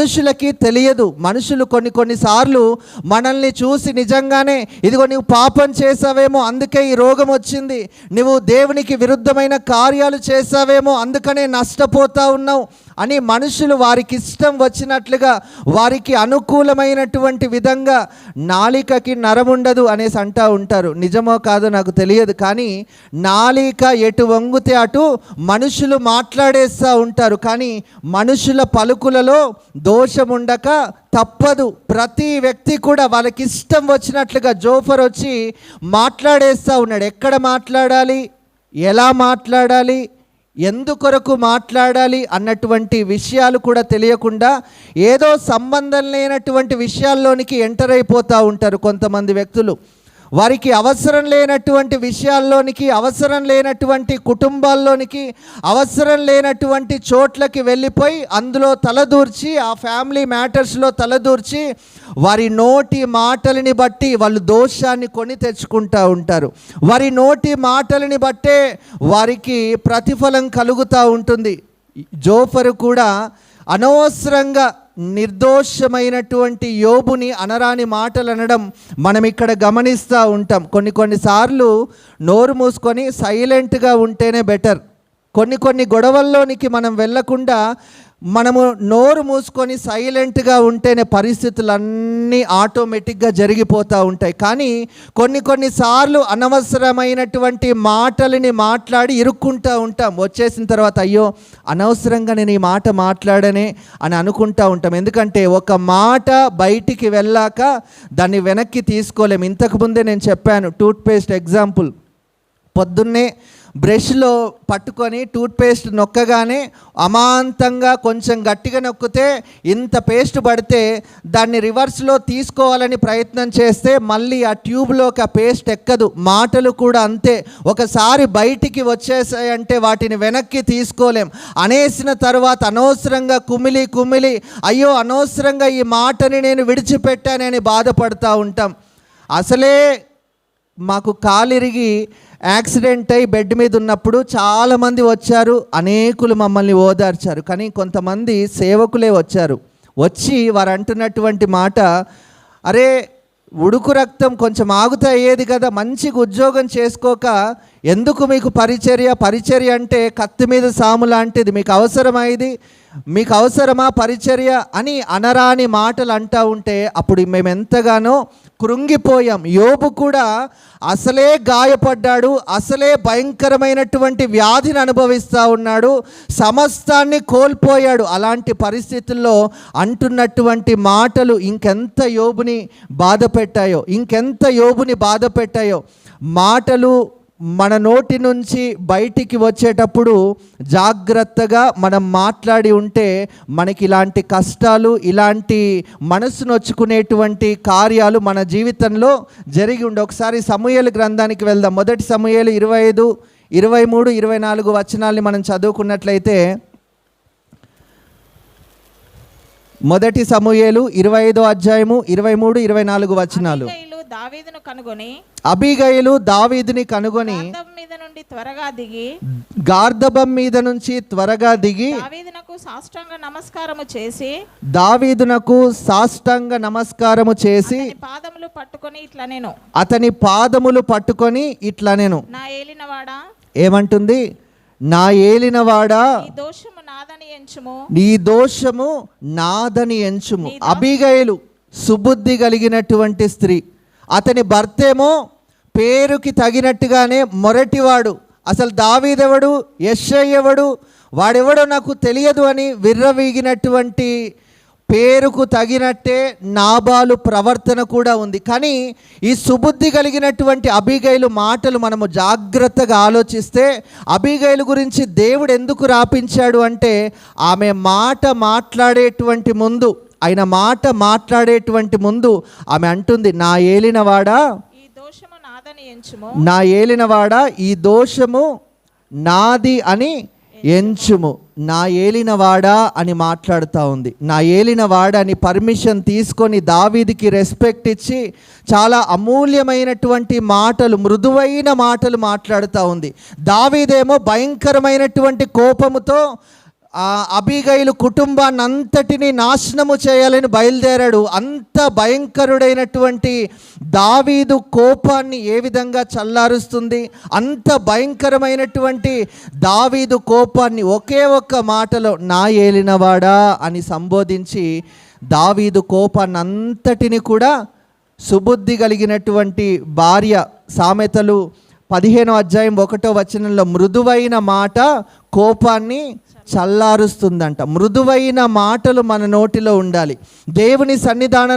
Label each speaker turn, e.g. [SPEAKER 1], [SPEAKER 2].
[SPEAKER 1] మనుషులకి తెలియదు. మనుషులు కొన్ని కొన్నిసార్లు మనల్ని చూసి నిజంగానే ఇదిగో నువ్వు పాపం చేసావేమో అందుకే ఈ రోగం వచ్చింది. నువ్వు దేవునికి విరుద్ధమైన కార్యాలు చేసావేమో అందుకనే నష్టపోతా ఉన్నావు. అని మనుషులు వారికి ఇష్టం వచ్చినట్లుగా వారికి అనుకూలమైనటువంటి విధంగా నాలికకి నరముండదు అనేసి అంటూ ఉంటారు. నిజమో కాదో నాకు తెలియదు కానీ నాలిక ఎటు వంగితే అటు మనుషులు మాట్లాడేస్తూ ఉంటారు. కానీ మనుషుల పలుకులలో దోషముండక తప్పదు. ప్రతి వ్యక్తి కూడా వాళ్ళకి ఇష్టం వచ్చినట్లుగా జోఫర్ వచ్చి మాట్లాడేస్తూ ఉన్నాడు. ఎక్కడ మాట్లాడాలి? ఎలా మాట్లాడాలి? ఎందుకొరకు మాట్లాడాలి అన్నటువంటి విషయాలు కూడా తెలియకుండా ఏదో సంబంధం లేనటువంటి విషయాల్లోనికి ఎంటర్ అయిపోతూ ఉంటారు కొంతమంది వ్యక్తులు. వారికి అవసరం లేనటువంటి విషయాల్లోనికి అవసరం లేనటువంటి కుటుంబాల్లోనికి అవసరం లేనటువంటి చోట్లకి వెళ్ళిపోయి అందులో తలదూర్చి ఆ ఫ్యామిలీ మ్యాటర్స్లో తలదూర్చి వారి నోటి మాటలని బట్టి వాళ్ళు దోషాన్ని కొని తెచ్చుకుంటూ ఉంటారు. వారి నోటి మాటలని బట్టే వారికి ప్రతిఫలం కలుగుతూ ఉంటుంది. జోఫరు కూడా అనవసరంగా నిర్దోషమైనటువంటి యోబుని అనరాని మాటలు అనడం మనం ఇక్కడ గమనిస్తూ ఉంటాం. కొన్ని కొన్నిసార్లు నోరు మూసుకొని సైలెంట్గా ఉంటేనే బెటర్. కొన్ని కొన్ని గొడవల్లోనికి మనం వెళ్ళకుండా మనము నోరు మూసుకొని సైలెంట్గా ఉంటేనే పరిస్థితులన్నీ ఆటోమేటిక్గా జరిగిపోతూ ఉంటాయి. కానీ కొన్ని కొన్నిసార్లు అనవసరమైనటువంటి మాటలని మాట్లాడి ఇరుక్కుంటూ ఉంటాం. వచ్చేసిన తర్వాత అయ్యో అనవసరంగా నేను ఈ మాట మాట్లాడనే అని అనుకుంటూ ఉంటాం. ఎందుకంటే ఒక మాట బయటికి వెళ్ళాక దాన్ని వెనక్కి తీసుకోలేము. ఇంతకుముందే నేను చెప్పాను టూత్పేస్ట్ ఎగ్జాంపుల్. పొద్దున్నే బ్రష్లో పట్టుకొని టూత్పేస్ట్ నొక్కగానే అమాంతంగా కొంచెం గట్టిగా నొక్కితే ఇంత పేస్ట్ పడితే దాన్ని రివర్స్లో తీసుకోవాలని ప్రయత్నం చేస్తే మళ్ళీ ఆ ట్యూబ్లోకి ఆ పేస్ట్ ఎక్కదు. మాటలు కూడా అంతే. ఒకసారి బయటికి వచ్చేసాయంటే వాటిని వెనక్కి తీసుకోలేం. అనేసిన తర్వాత అనవసరంగా కుమిలి కుమిలి అయ్యో అనవసరంగా ఈ మాటని నేను విడిచిపెట్టానని బాధపడుతూ ఉంటాం. అసలే మాకు కాలిరిగి యాక్సిడెంట్ అయి బెడ్ మీద ఉన్నప్పుడు చాలామంది వచ్చారు అనేకులు మమ్మల్ని ఓదార్చారు. కానీ కొంతమంది సేవకులే వచ్చారు. వచ్చి వారు అంటున్నటువంటి మాట అరే ఉడుకు రక్తం కొంచెం ఆగుతా అయ్యేది కదా మంచిగా ఉద్యోగం చేసుకోక ఎందుకు మీకు పరిచర్య? పరిచర్య అంటే కత్తి మీద సాము లాంటిది మీకు అవసరమైది మీకు అవసరమా పరిచర్య? అని అనరాని మాటలు అంటూ ఉంటే అప్పుడు మేము ఎంతగానో కృంగిపోయాం. యోబు కూడా అసలే గాయపడ్డాడు అసలే భయంకరమైనటువంటి వ్యాధిని అనుభవిస్తూ ఉన్నాడు సమస్తాన్ని కోల్పోయాడు. అలాంటి పరిస్థితుల్లో అంటున్నటువంటి మాటలు ఇంకెంత యోబుని బాధ పెట్టాయో ఇంకెంత యోబుని బాధ పెట్టాయో మాటలు మన నోటి నుంచి బయటికి వచ్చేటప్పుడు జాగ్రత్తగా మనం మాట్లాడి ఉంటే మనకి ఇలాంటి కష్టాలు ఇలాంటి మనసు నొచ్చుకునేటువంటి కార్యాలు మన జీవితంలో జరిగి ఉండే. ఒకసారి సమూహల గ్రంథానికి వెళ్దాం. మొదటి సమూహలు ఇరవై ఐదు ఇరవై మూడు ఇరవై నాలుగు వచనాల్ని మనం చదువుకున్నట్లయితే మొదటి సమూహలు ఇరవై ఐదో అధ్యాయము ఇరవై మూడు ఇరవై నాలుగు వచనాలు.
[SPEAKER 2] దావీదును కనుగొని
[SPEAKER 1] అబిగయులు దావీదుని కనుగొని
[SPEAKER 2] మీద నుండి త్వరగా దిగి
[SPEAKER 1] గార్ధబం మీద నుంచి త్వరగా దిగి
[SPEAKER 2] దావీదునకు సాష్టాంగ నమస్కారము చేసి
[SPEAKER 1] దావీదునకు సాష్టాంగ నమస్కారము చేసి
[SPEAKER 2] పాదములు పట్టుకొని ఇట్లా నేను.
[SPEAKER 1] అతని పాదములు పట్టుకొని ఇట్లా నేను.
[SPEAKER 2] నా ఏలినవాడా?
[SPEAKER 1] ఏమంటుంది? నా ఏలినవాడా?
[SPEAKER 2] దోషము నాదని ఎంచుము.
[SPEAKER 1] నీ దోషము నాదని ఎంచుము. అబిగయలు సుబుద్ధి కలిగినటువంటి స్త్రీ. అతని భర్తేమో పేరుకి తగినట్టుగానే మొరటివాడు. అసలు దావీదెవడు? యశ్ఐ ఎవడు వాడెవడో నాకు తెలియదు అని విర్రవీగినటువంటి పేరుకు తగినట్టే నాబాలు ప్రవర్తన కూడా ఉంది. కానీ ఈ సుబుద్ధి కలిగినటువంటి అబిగైలు మాటలు మనము జాగ్రత్తగా ఆలోచిస్తే అబిగైలు గురించి దేవుడు ఎందుకు రాపించాడు అంటే ఆమె మాట మాట్లాడేటువంటి ముందు ఆయన మాట మాట్లాడేటువంటి ముందు ఆమె అంటుంది నా ఏలినవాడా?
[SPEAKER 2] ఈ దోషము నాదని ఎంచుము.
[SPEAKER 1] నా ఏలినవాడా? ఈ దోషము నాది అని ఎంచుము. నా ఏలినవాడా అని మాట్లాడుతూ ఉంది. నా ఏలినవాడా అని పర్మిషన్ తీసుకొని దావీదికి రెస్పెక్ట్ ఇచ్చి చాలా అమూల్యమైనటువంటి మాటలు మృదువైన మాటలు మాట్లాడుతూ ఉంది. దావీదేమో భయంకరమైనటువంటి కోపముతో ఆ అబిగైలు కుటుంబాన్ని అంతటిని నాశనము చేయాలని బయలుదేరాడు. అంత భయంకరుడైనటువంటి దావీదు కోపాన్ని ఏ విధంగా చల్లారుస్తుంది? అంత భయంకరమైనటువంటి దావీదు కోపాన్ని ఒకే ఒక్క మాటలో నా ఏలినవాడా అని సంబోధించి దావీదు కోపాన్ని అంతటిని కూడా సుబుద్ధి కలిగినటువంటి భార్య సామెతలు పదిహేనో అధ్యాయం ఒకటో వచనంలో మృదువైన మాట కోపాన్ని చల్లారుస్తుందంట. మృదువైన మాటలు మన నోటిలో ఉండాలి. దేవుని సన్నిధానం